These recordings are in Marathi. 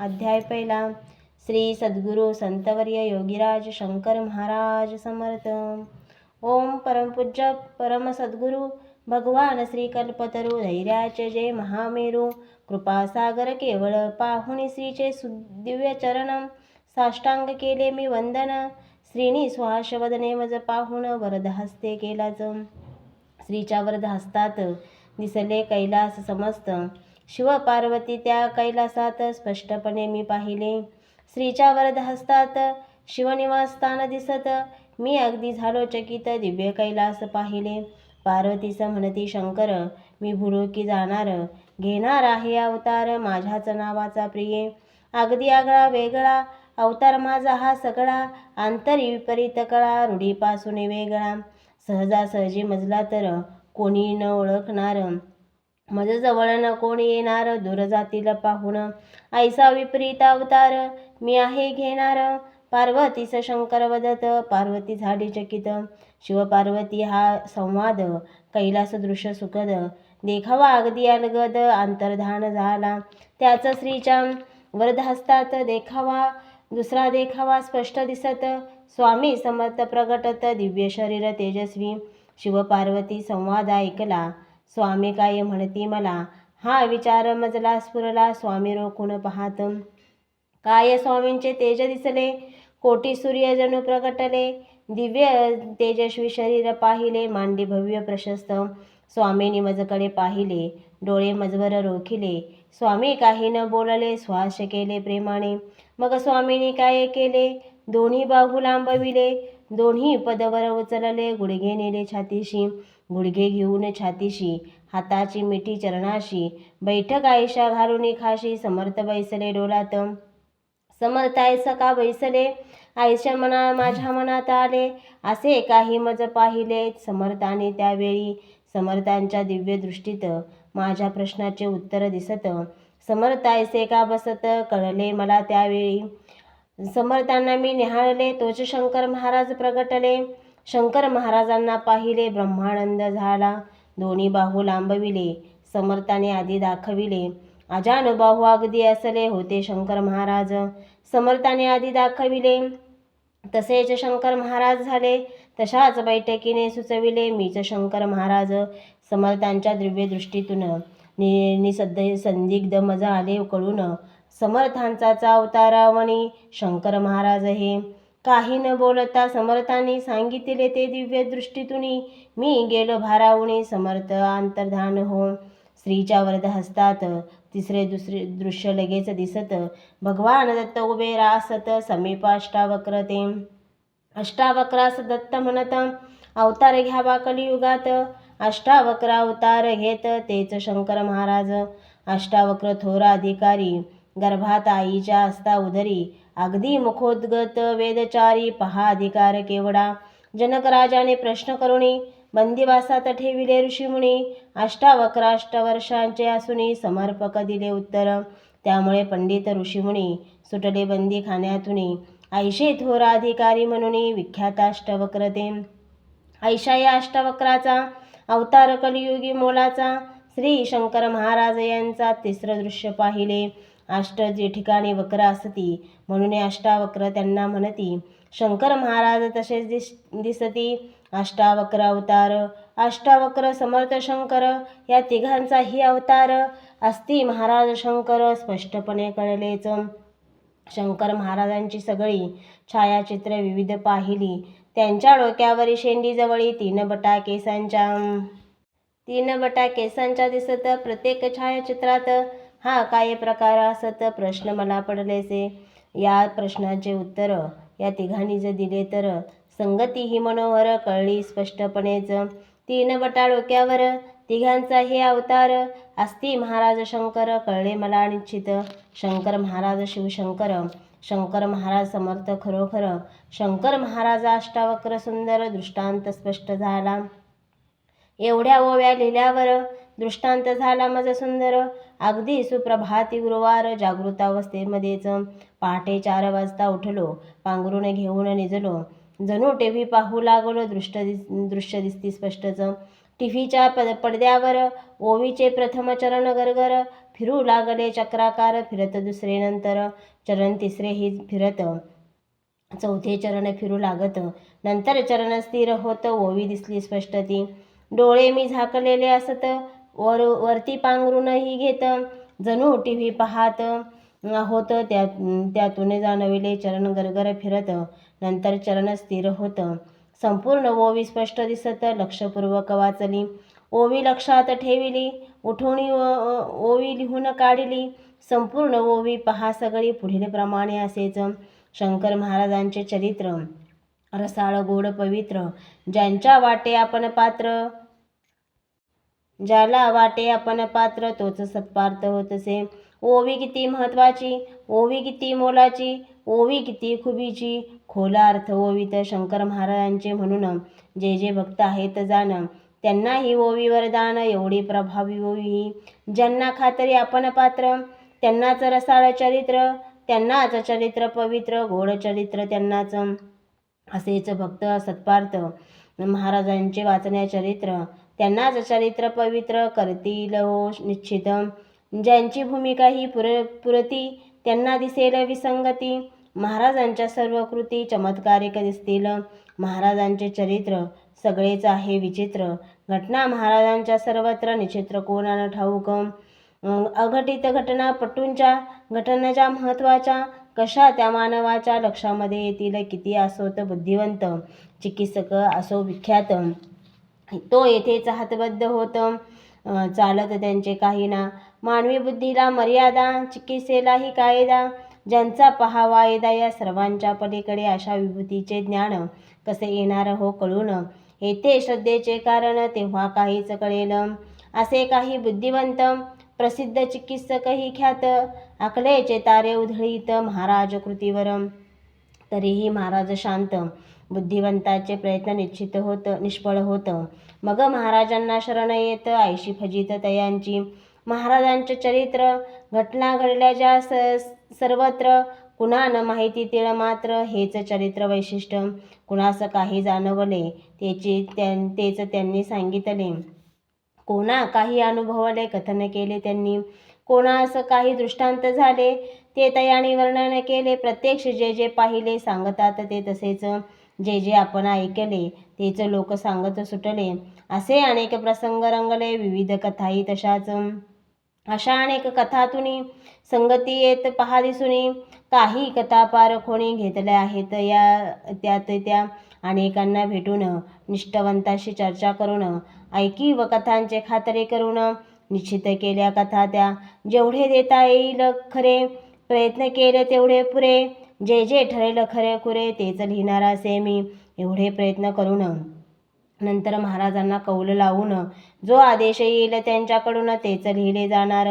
अध्याय पहिला. श्री सद्गुरू संतवर्य योगीराज शंकर महाराज समर्थ. ओम परमपूज्य परम सद्गुरू भगवान श्री कल्पतरू धैर्याचे जय महामेरू. कृपासागर केवळ पाहुणी श्रीचे सुदिव्य चरण. साष्टांग केले मी वंदन. श्रीनी सुहाशवदने मज पाहुण वरद हस्ते केलाच. श्रीच्या वरद हस्तात दिसले कैलास समस्त. शिवपार्वती त्या कैलासात स्पष्टपणे मी पाहिले. श्रीच्या वरदहस्तात शिवनिवासस्थान दिसत. मी अगदी झालो चकित दिव्य कैलास पाहिले. पार्वतीस म्हणती शंकर मी भुडोकी जाणार? घेणार आहे अवतार माझ्याच नावाचा प्रिये. अगदी आगळा वेगळा अवतार माझा हा सगळा. आंतरी विपरीत कळा रूढीपासून वेगळा. सहजासहजी मजला तर कोणी न ओळखणार. मज जवळ न कोणी येणार दूर जातील पाहून. ऐसा विपरीत अवतार मी आहे घेणार. पार्वतीस शंकर वदत पार्वती झाडी चकित. शिवपार्वती हा संवाद कैलास दृश्य सुखद. देखावा अगदी अलगद अंतर्धान झाला. त्याच श्रीच्या वरदहस्तात देखावा दुसरा देखावा स्पष्ट दिसत. स्वामी समर्थ प्रगटत दिव्य शरीर तेजस्वी. शिवपार्वती संवाद ऐकला. स्वामी काय म्हणती मला? हा विचार मजला स्फुरला स्वामी रोखून पाहत काय स्वामींचे तेज दिसले? कोटी सूर्य जणू प्रगटले दिव्य तेजस्वी शरीर पाहिले मांडी भव्य प्रशस्त. स्वामींनी मजकडे पाहिले डोळे मजवर रोखिले. स्वामी काही न बोलले श्वास केले प्रेमाने. मग स्वामींनी काय केले? दोन्ही बाहू लांबविले. दोन्ही पदवर उचलले गुडघे नेले छातीशी. गुडघे घेऊन छातीशी हाताची मिठी चरणाशी बैठक आयशा घालून खाशी समर्थ बैसले डोलात समर्थ आयसा का बैसले? आयशा मना माझ्या मनात आले. असे काही मज पाहिले समर्थाने त्यावेळी. समर्थांच्या दिव्य दृष्टीत माझ्या प्रश्नाचे उत्तर दिसत. समर्थ आयसे का बसत? कळले मला त्यावेळी. समर्थांना मी निहाळले. तोच शंकर महाराज प्रगटले. शंकर महाराजांना पाहिले ब्रह्मानंद झाला. दोन्ही बाहू लांबविले समर्थाने आधी दाखविले. अजानुबाहू अगदी असले होते शंकर महाराज. समर्थाने आधी दाखविले. तसेच शंकर महाराज झाले. तशाच बैठकीने सुचविले मीच शंकर महाराज. समर्थांच्या दिव्य दृष्टीतून नि निसद्ध संदिग्ध मजा आले कळून समर्थांचा अवतारावणी शंकर महाराज हे काही न बोलता समर्थांनी सांगितले ते दिव्य दृष्टीतून मी गेलो भारावणी समर्थ अंतर्धान हो स्त्रीच्या वरद हस्तात तिसरे दुसरे दृश्य लगेच दिसत. भगवान दत्त उभे रासत समीप अष्टावक्र ते अष्टावक्रास दत्त म्हणत अवतार घ्यावा कलियुगात. अष्टावक्र अवतार घेत तेच शंकर महाराज. अष्टावक्र थोर अधिकारी गर्भात आईच्या असता उदरी अगदी मुखोद्गत वेदचारी पहा अधिकार केवडा. जनक राजाने प्रश्न करुणी बंदिवासात ठेविले ऋषीमुनी अष्टावक्र अष्टवर्षांचे असूनी समर्पक दिले उत्तर. त्यामुळे पंडित ऋषीमुनी सुटले बंदी खाण्यातून ऐशे थोर अधिकारी म्हणून विख्यात अष्टवक्र ऐशा या अष्टवक्राचा अवतार कलियुगी मोलाचा श्री शंकर महाराज यांचा तिसरं दृश्य पाहिले. अष्ट जे ठिकाणी वक्र असती म्हणून अष्टावक्र त्यांना म्हणती. शंकर महाराज तसेच दिस दिसती. अष्टावक्र अवतार अष्टावक्र समर्थ शंकर या तिघांचाही अवतार असती. महाराज शंकर स्पष्टपणे कळलेच. शंकर महाराजांची सगळी छायाचित्र विविध पाहिली. त्यांच्या डोक्यावरील शेंडीजवळी तीन बटा केसांच्या तीन बटा केसांच्या दिसत प्रत्येक छायाचित्रात हा काय प्रकार असत? प्रश्न मला पडलेसे. या प्रश्नाचे उत्तर या तिघांनी जर दिले तर संगती ही मनोहर कळली स्पष्टपणेच. तीन बटा डोक्यावर तिघांचा हे अवतार असती महाराज शंकर कळले मला निश्चित शंकर महाराज शिवशंकर शंकर महाराज समर्थ खरोखर. शंकर महाराज अष्टावक्र सुंदर दृष्टांत स्पष्ट झाला. एवढ्या ओव्या लिहिल्यावर दृष्टांत झाला माझा सुंदर. अगदी सुप्रभाती गुरुवार जागृतावस्थेमध्येच पहाटे चार वाजता उठलो पांघरून घेऊन निजलो. जणू टी व्ही पाहू लागलो दृष्ट दिस दृश्य दिसती स्पष्टच टीव्हीच्या पद पडद्यावर ओवीचे प्रथम चरण गरगर फिरू लागले चक्राकार फिरत दुसरे नंतर चरण तिसरे ही फिरत. चौथे चरण फिरू लागत नंतर चरण स्थिर होत ओवी दिसली स्पष्ट ती. डोळे मी झाकलेले असत वर वरती पांघरूनही घेत. जणू टी व्ही पाहत. होतं त्या त्यातून जाणविले चरण गरगर फिरत. नंतर चरण स्थिर होतं. संपूर्ण ओवी स्पष्ट दिसत. लक्षपूर्वक वाचली. ओवी लक्षात ठेविली. उठून ओ- ओवी लिहून काढली. संपूर्ण ओवी पहा सगळी. पुढील प्रमाणे असेच. शंकर महाराजांचे चरित्र. रसाळ गोड पवित्र. ज्यांच्या वाटे आपण पात्र. ज्याला वाटे आपण पात्र तोच सत्पार्थ होतसे. ओवी किती महत्वाची ओवी किती मोलाची ओवी किती खुबीची. खोला अर्थ ओवीत शंकर महाराजांचे म्हणून. जे जे भक्त आहेत जाण त्यांना ही ओवी वरदान एवढी प्रभावी ओवी. ही ज्यांना खातरी आपण पात्र त्यांनाच रसाळ चरित्र त्यांनाच चरित्र पवित्र घोड चरित्र त्यांनाच. असेच भक्त सत्पार्थ. महाराजांचे वाचण्या चरित्र त्यांनाच चरित्र पवित्र करतील हो निश्चित ज्यांची भूमिका ही पुर पुरती त्यांना दिसेल विसंगती. महाराजांच्या सर्व कृती चमत्कारिक दिसतील. महाराजांचे चरित्र सगळेच आहे विचित्र. घटना महाराजांच्या सर्वत्र निचित्र कोणाला ठाऊक? अघटित घटना पटूंच्या घटनेच्या महत्त्वाच्या कशा त्या मानवाच्या लक्षामध्ये येतील? किती असोत बुद्धिवंत? चिकित्सक असो विख्यात. तो येथेच हातबद्ध होतं. चालत त्यांचे काही ना. मानवी बुद्धीला मर्यादा चिकित्सेलाही कायदा ज्यांचा पहावा येदा या सर्वांच्या पलीकडे अशा विभूतीचे ज्ञान कसे येणार हो कळून येथे श्रद्धेचे कारण तेव्हा काहीच कळेल. असे काही बुद्धिवंत प्रसिद्ध चिकित्सकही ख्यात. आकलेचे तारे उधळीत महाराज कृतीवर. तरीही महाराज शांत. बुद्धिवंताचे प्रयत्न निश्चित होत निष्फळ होतं. मग महाराजांना शरण येत आयशी फजित तयांची. महाराजांचे चरित्र घटना घडल्या ज्या स सर्वत्र. कुणान माहिती तिळ मात्र हेच चरित्र वैशिष्ट्य. कुणास काही जाणवले त्याची त्यां तेच त्यांनी सांगितले. कोणा काही अनुभवले कथन केले त्यांनी. कोणास काही दृष्टांत झाले ते तयाने वर्णन केले. प्रत्यक्ष जे जे पाहिले सांगतात ते तसेच. जे जे आपण ऐकले तेच लोक सांगत सुटले. असे अनेक प्रसंग रंगले विविध कथाही तशाच. अशा अनेक कथातून संगती येत पहा दिसुनी काही कथा पार कोणी घेतल्या आहेत या त्यात त्या अनेकांना भेटून निष्ठवंताशी चर्चा करून ऐकी व कथांचे खात्री करून निश्चित केल्या कथा त्या. जेवढे देता येईल खरे प्रयत्न केले तेवढे पुरे. जे जे ठरेल खरे खुरे तेच लिहिणार असे मी. एवढे प्रयत्न करून नंतर महाराजांना कौल लावून जो आदेश येईल त्यांच्याकडून तेच लिहिले जाणार.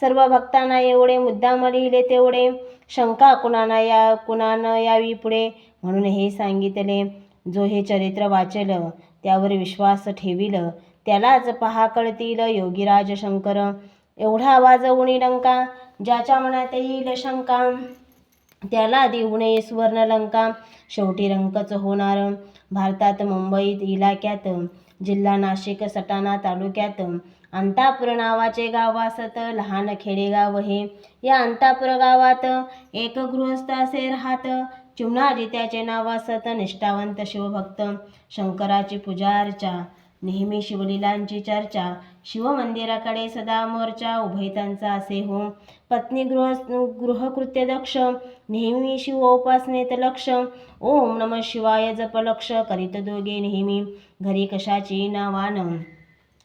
सर्व भक्तांना एवढे मुद्दाम लिहिले तेवढे. शंका कुणाना या कुणानं यावी पुढे म्हणून हे सांगितले. जो हे चरित्र वाचेल त्यावर विश्वास ठेवील त्यालाच पहा कळतील योगीराज शंकर. एवढा आवाज उणी डंका ज्याच्या मनात येईल शंका. त्याला देऊ नये सुवर्णलंका शेवटी रंकच होणार. भारतात मुंबईत इलाक्यात जिल्हा नाशिक सटाणा तालुक्यात. अंतापूर नावाचे गाव वासत लहान खेडेगाव हे. या अंतापूर गावात एक गृहस्थ असे राहत. चिमणाजी त्याचे नाव असत निष्ठावंत शिवभक्त. शंकराची पूजा अर्चा नेहमी शिवलीलांची चर्चा. शिवमंदिराकडे सदा मोर्चा उभयतांचा असे हो पत्नी गृह गृहकृत्य दक्ष नेहमी शिवोपासनेत लक्ष. ओम नम शिवाय जप लक्ष करीत दोघे नेहमी. घरी कशाची नावान?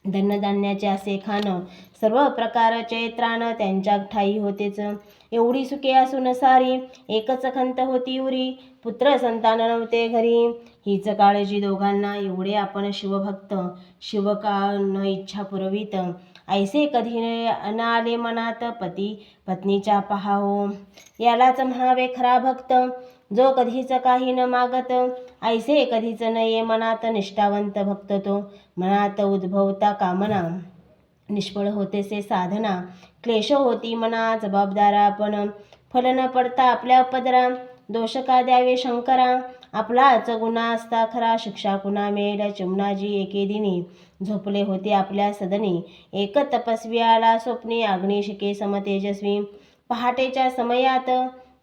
धनधान्याचे असे खाणं सर्व प्रकारचे त्राण त्यांच्या ठाई होतेच. एवढी सुखे असून सारी. एकच खंत होती उरी. पुत्र संतान नव्हते घरी. हीच काळजी दोघांना एवढे आपण शिवभक्त शिवका न इच्छा पुरवित. ऐसे कधी न आले मनात पती पत्नीच्या पहाहो यालाच म्हणावे खरा भक्त जो कधीच काही न मागत. ऐसे कधीच न ये मनात निष्ठावंत भक्त तो. मनात उद्भवता कामना. निष्फळ होतेसे साधना. क्लेश होती मना जबाबदारा पण फल न पडता आपल्या पदरा. दोष का द्यावे शंकरा? आपला आपलाच गुन्हा असता खरा. शिक्षा कुणा मिळेल? चिमणाजी एके दिनी झोपले होते आपल्या सदनी. एक तपस्वी आला स्वप्नी. अग्निशिके समतेजस्वी पहाटेच्या समयात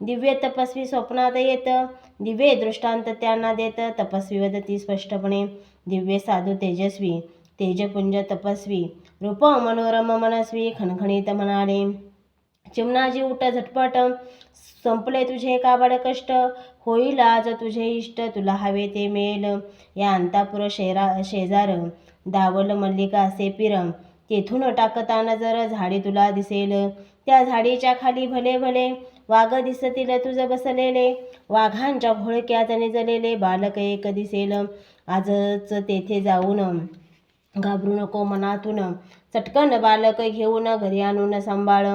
दिव्य तपस्वी स्वप्नात येत. दिव्य दृष्टांत त्यांना देत. तपस्वी वदती स्पष्टपणे दिव्य साधू तेजस्वी तेजपुंज तपस्वी. रूप मनोरम मनस्वी खणखणीत म्हणाले. चिमणाजी उठ झटपट संपले तुझे काबड कष्ट? होईल आज तुझे इष्ट तुला हवे ते मिळेल या अंतापुर शेरा शेजार दावल मल्लिका असे पिरम तेथून टाकताना जर झाडी तुला दिसेल. त्या झाडीच्या खाली भले भले वाघ दिसतील तुझ बसलेले. वाघांच्या घोळक्यात निजलेले बालक एक दिसेल. आजच तेथे जाऊन घाबरू नको मनातून. चटकन बालक घेऊन घरी आणून सांभाळ.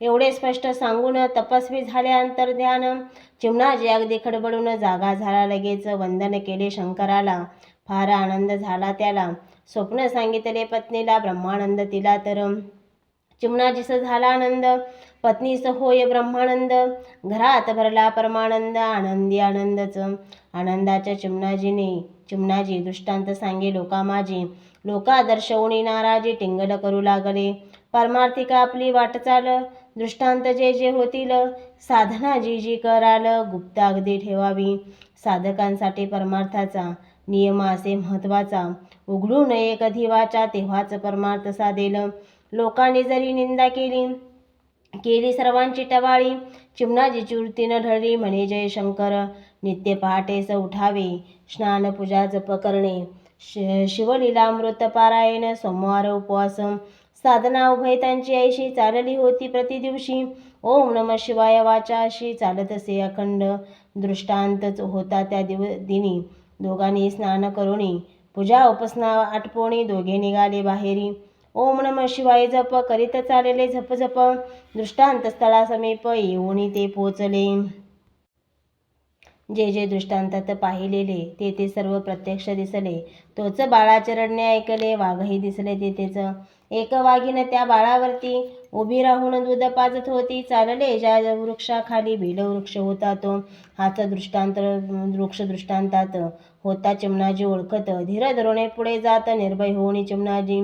एवढे स्पष्ट सांगून तपस्वी झाले अंतर्ध्यान. चिमणाजी अगदी खडबडून जागा झाला लगेच. वंदन केले शंकराला. फार आनंद झाला त्याला. स्वप्न सांगितले पत्नीला ब्रह्मानंद तिला तर. चिमणाजीस झाला आनंद. पत्नीस होय ब्रह्मानंद. घरात भरला परमानंद. आनंदी आनंदच. आनंदाच्या चिमणाजीने चिमणाजी दृष्टांत सांगे लोका माझी लोका दर्शवणी नाराजी टिंगल करू लागले. परमार्थिका आपली वाटचाल दृष्टांत जे जे होतील साधना जी जी कराल गुप्त अगदी ठेवावी. साधकांसाठी परमार्थाचा नियम असे महत्त्वाचा उघडू नये कधी वाचा तेव्हाच परमार्थ साधेल. लोकांनी जरी निंदा केली केली सर्वांची टवाळी चिमणाजी चुरतीनं ढळली म्हणे जय शंकर नित्य पहाटेच उठावे स्नान पूजा जप करणे. श शिवलीलामृत पारायण सोमवार उपवास साधना उभय त्यांची ऐशी चालली होती प्रतिदिवशी. ओम नम शिवाय वाचा अशी चालत असे अखंड दृष्टांतच होता त्या दिव दिनी. दोघांनी स्नान करुणी पूजा उपसना आटपोणी दोघे निघाले बाहेरी. ओम नम शिवाय जप करीत चालले झप झप दृष्टांत स्थळासमीप येऊन ते पोचले. जे जे दृष्टांतात पाहिलेले ते ते सर्व प्रत्यक्ष दिसले. तोच बाळाचे ऐकले वाघही दिसले तेथेच. एक वाघीनं त्या बाळावरती उभी राहून दूध पाजत होती. चालले ज्या वृक्षाखाली बेल वृक्ष होता तो. हाच दृष्टांत वृक्ष दृष्टांतात होता चिमणाजी ओळखत. धीर धरुणे पुढे जात निर्भय होऊन चिमणाजी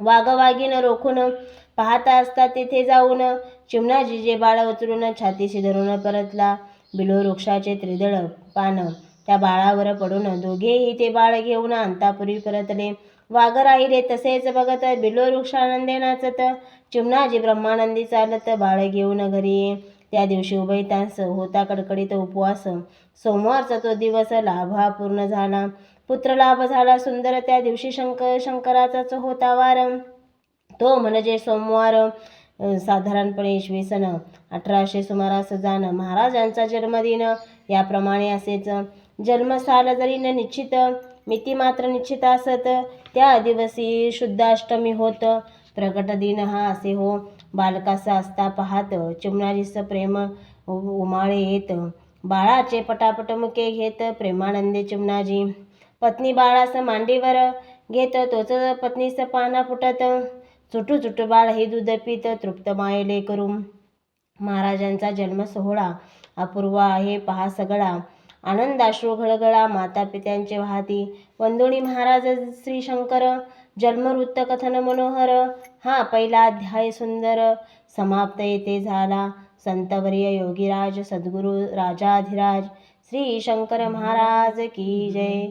वाघवाघीनं रोखून पाहता असता तेथे जाऊन चिमणाजी जे बाळ उचलून छातीशी धरून परतला. बिलो वृक्षाचे त्रिदळ पानं त्या बाळावर पडून दोघेही ते बाळ घेऊन अंतापुरी परतले. वाघ राहिले तसेच बघत बिलो वृक्षानंदे नाचत चिमणाजी ब्रह्मानंदी चालत बाळ घेऊन घरी. ये त्या दिवशी उभयतांस होता कडकडीत उपवास. सोमवारचा तो दिवस लाभा पूर्ण झाला. पुत्र लाभ झाला सुंदर. त्या दिवशी शंकर शंकराचाच होता वार. तो म्हणजे सोमवार. साधारणपणे इसवी सन अठराशे सुमारास जाण. महाराजांचा जन्मदिन याप्रमाणे असेच. जन्मस्थान जरी न निश्चित मिती मात्र निश्चित असत. त्या दिवशी शुद्धाष्टमी होत. प्रकट दिन हा असे हो. बालकाचा असता पाहत चिमणारीस प्रेम उमाळे येत. बाळाचे पटापट मुके घेत प्रेमानंदे चिमणाजी. पत्नी बाळास मांडीवर घेत तोच पत्नीस पाना फुटत. चुटू चुटू बाळ हे दूध पित तृप्त मायले करू महाराजांचा जन्म सोहळा अपूर्व आहे. पहा सगळा. आनंदाश्रू घळगळा माता पित्यांचे वाहती. वंदोळी महाराज श्री शंकर जन्मवृत्त कथन मनोहर. हा पहिला अध्याय सुंदर. समाप्त येथे झाला. संतवर्य योगीराज सद्गुरु राजाधिराज. श्री शंकर महाराज की जय.